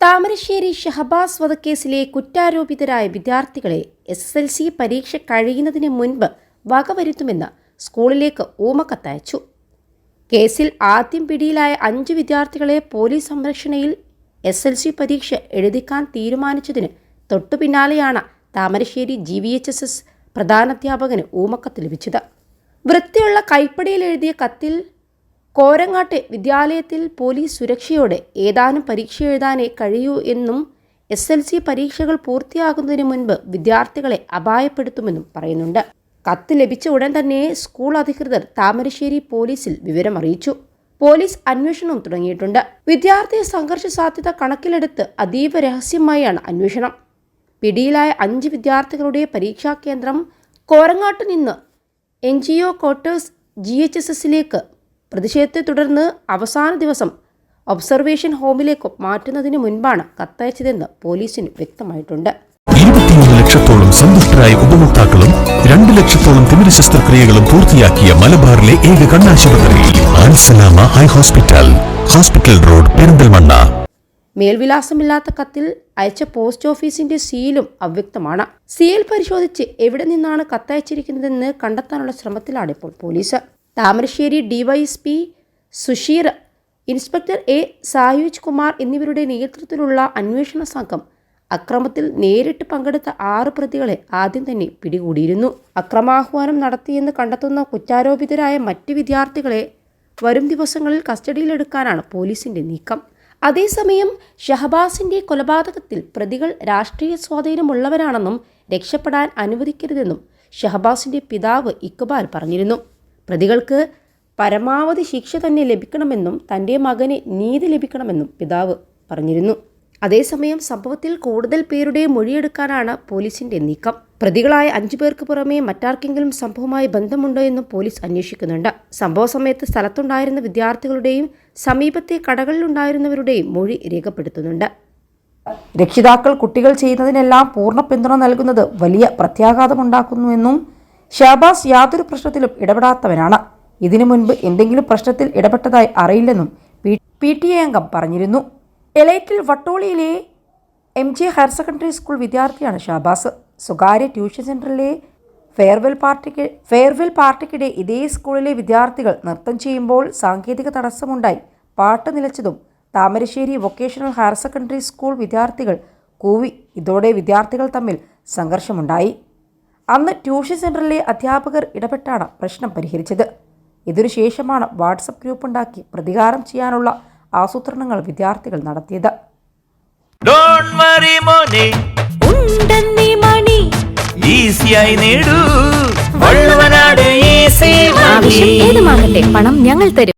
താമരശ്ശേരി ഷഹബാസ് വധക്കേസിലെ കുറ്റാരോപിതരായ വിദ്യാർത്ഥികളെ S S L C പരീക്ഷ കഴിയുന്നതിന് മുൻപ് വകവരുത്തുമെന്ന് സ്കൂളിലേക്ക് ഊമക്കത്തയച്ചു കേസിൽ ആദ്യം പിടിയിലായ അഞ്ച് വിദ്യാർത്ഥികളെ പോലീസ് സംരക്ഷണയിൽ എസ് എൽ സി പരീക്ഷ എഴുതിക്കാൻ തീരുമാനിച്ചതിന് തൊട്ടുപിന്നാലെയാണ് Thamarassery G V H S S പ്രധാനാധ്യാപകന് ഊമക്കത്ത് ലഭിച്ചത്. വൃത്തിയുള്ള കൈപ്പടിയിൽ എഴുതിയ കത്തിൽ കോരങ്ങാട്ടെ വിദ്യാലയത്തിൽ പോലീസ് സുരക്ഷയോടെ ഏതാനും പരീക്ഷ എഴുതാനേ കഴിയൂ എന്നും എസ് എൽ സി പരീക്ഷകൾ പൂർത്തിയാകുന്നതിന് മുൻപ് വിദ്യാർത്ഥികളെ അപായപ്പെടുത്തുമെന്നും പറയുന്നുണ്ട്. കത്ത് ലഭിച്ച ഉടൻ തന്നെ സ്കൂൾ അധികൃതർ താമരശ്ശേരി പോലീസിൽ വിവരം അറിയിച്ചു. പോലീസ് അന്വേഷണം തുടങ്ങിയിട്ടുണ്ട്. വിദ്യാർത്ഥി സംഘർഷ സാധ്യത കണക്കിലെടുത്ത് അതീവ രഹസ്യമായാണ് അന്വേഷണം. പിടിയിലായ അഞ്ച് വിദ്യാർത്ഥികളുടെ പരീക്ഷാ കേന്ദ്രം കോരങ്ങാട്ട് നിന്ന് N G O quarters G H S എസിലേക്ക് പ്രതിഷേധത്തെ തുടർന്ന് അവസാന ദിവസം ഒബ്സർവേഷൻ ഹോമിലേക്ക് മാറ്റുന്നതിന് മുൻപാണ് കത്തയച്ചതെന്ന് പോലീസിന് വ്യക്തമായിട്ടുണ്ട്. ലക്ഷത്തോളം സന്തുഷ്ടരായ ഉപഭോക്താക്കളും രണ്ട് ലക്ഷത്തോളം തിമിര ശസ്ത്രക്രിയകളും പൂർത്തിയാക്കിയ മലബാറിലെ ഏക കണ്ണാശുപത്രി ആൻസലാമ eye hospital hospital road Perinthalmanna. മേൽവിലാസമില്ലാത്ത കത്തിൽ അയച്ച പോസ്റ്റ് ഓഫീസിന്റെ സീലും അവ്യക്തമാണ്. സീൽ പരിശോധിച്ച് എവിടെ നിന്നാണ് കത്തയച്ചിരിക്കുന്നതെന്ന് കണ്ടെത്താനുള്ള ശ്രമത്തിലാണ് ഇപ്പോൾ police. Thamarassery DYSP Susheer inspector A Sayuj Kumar എന്നിവരുടെ നേതൃത്വത്തിലുള്ള അന്വേഷണ സംഘം അക്രമത്തിൽ നേരിട്ട് പങ്കെടുത്ത ആറ് പ്രതികളെ ആദ്യം തന്നെ പിടികൂടിയിരുന്നു. അക്രമാഹ്വാനം നടത്തിയെന്ന് കണ്ടെത്തുന്ന കുറ്റാരോപിതരായ മറ്റ് വിദ്യാർത്ഥികളെ വരും ദിവസങ്ങളിൽ കസ്റ്റഡിയിലെടുക്കാനാണ് പോലീസിന്റെ നീക്കം. അതേസമയം ഷഹബാസിന്റെ കൊലപാതകത്തിൽ പ്രതികൾ രാഷ്ട്രീയ സ്വാധീനമുള്ളവരാണെന്നും രക്ഷപ്പെടാൻ അനുവദിക്കരുതെന്നും ഷഹബാസിന്റെ പിതാവ് ഇക്ബാൽ പറഞ്ഞിരുന്നു. പ്രതികൾക്ക് പരമാവധി ശിക്ഷ തന്നെ ലഭിക്കണമെന്നും തന്റെ മകന് നീതി ലഭിക്കണമെന്നും പിതാവ് പറഞ്ഞിരുന്നു. അതേസമയം സംഭവത്തിൽ കൂടുതൽ പേരുടെ മൊഴിയെടുക്കാനാണ് പോലീസിന്റെ നീക്കം. പ്രതികളായ അഞ്ചു പേർക്ക് പുറമെ മറ്റാർക്കെങ്കിലും സംഭവവുമായി ബന്ധമുണ്ടോ എന്നും പോലീസ് അന്വേഷിക്കുന്നുണ്ട്. സംഭവ സമയത്ത് സ്ഥലത്തുണ്ടായിരുന്ന വിദ്യാർത്ഥികളുടെയും സമീപത്തെ കടകളിലുണ്ടായിരുന്നവരുടെയും മൊഴി രേഖപ്പെടുത്തുന്നുണ്ട്. രക്ഷിതാക്കൾ കുട്ടികൾ ചെയ്യുന്നതിനെല്ലാം പൂർണ പിന്തുണ നൽകുന്നത് വലിയ പ്രത്യാഘാതമുണ്ടാക്കുന്നുവെന്നും ഷാബാസ് യാതൊരു പ്രശ്നത്തിലും ഇടപെടാത്തവനാണ്. ഇതിനു മുൻപ് എന്തെങ്കിലും പ്രശ്നത്തിൽ ഇടപെട്ടതായി അറിയില്ലെന്നും പി ടി എ അംഗം പറഞ്ഞിരുന്നു. എലൈറ്റിൽ വട്ടോളിയിലെ M J higher secondary school വിദ്യാർത്ഥിയാണ് ഷാബാസ് സ്വകാര്യ ട്യൂഷൻ സെന്ററിലെ ഫെയർവെൽ പാർട്ടിക്ക് ഫെയർവെൽ പാർട്ടിക്കിടെ ഇതേ സ്കൂളിലെ വിദ്യാർത്ഥികൾ നൃത്തം ചെയ്യുമ്പോൾ സാങ്കേതിക തടസ്സമുണ്ടായി. പാട്ട് നിലച്ചതും Thamarassery vocational higher secondary school വിദ്യാർത്ഥികൾ കൂവി. ഇതോടെ വിദ്യാർത്ഥികൾ തമ്മിൽ സംഘർഷമുണ്ടായി. അന്ന് ട്യൂഷൻ സെന്ററിലെ അധ്യാപകർ ഇടപെട്ടാണ് പ്രശ്നം പരിഹരിച്ചത്. ഇതിനു ശേഷമാണ് വാട്സപ്പ് ഗ്രൂപ്പ് ഉണ്ടാക്കി പ്രതികാരം ചെയ്യാനുള്ള ആസൂത്രണങ്ങൾ വിദ്യാർത്ഥികൾ നടത്തിയത്. പണം ഞങ്ങൾ തരും?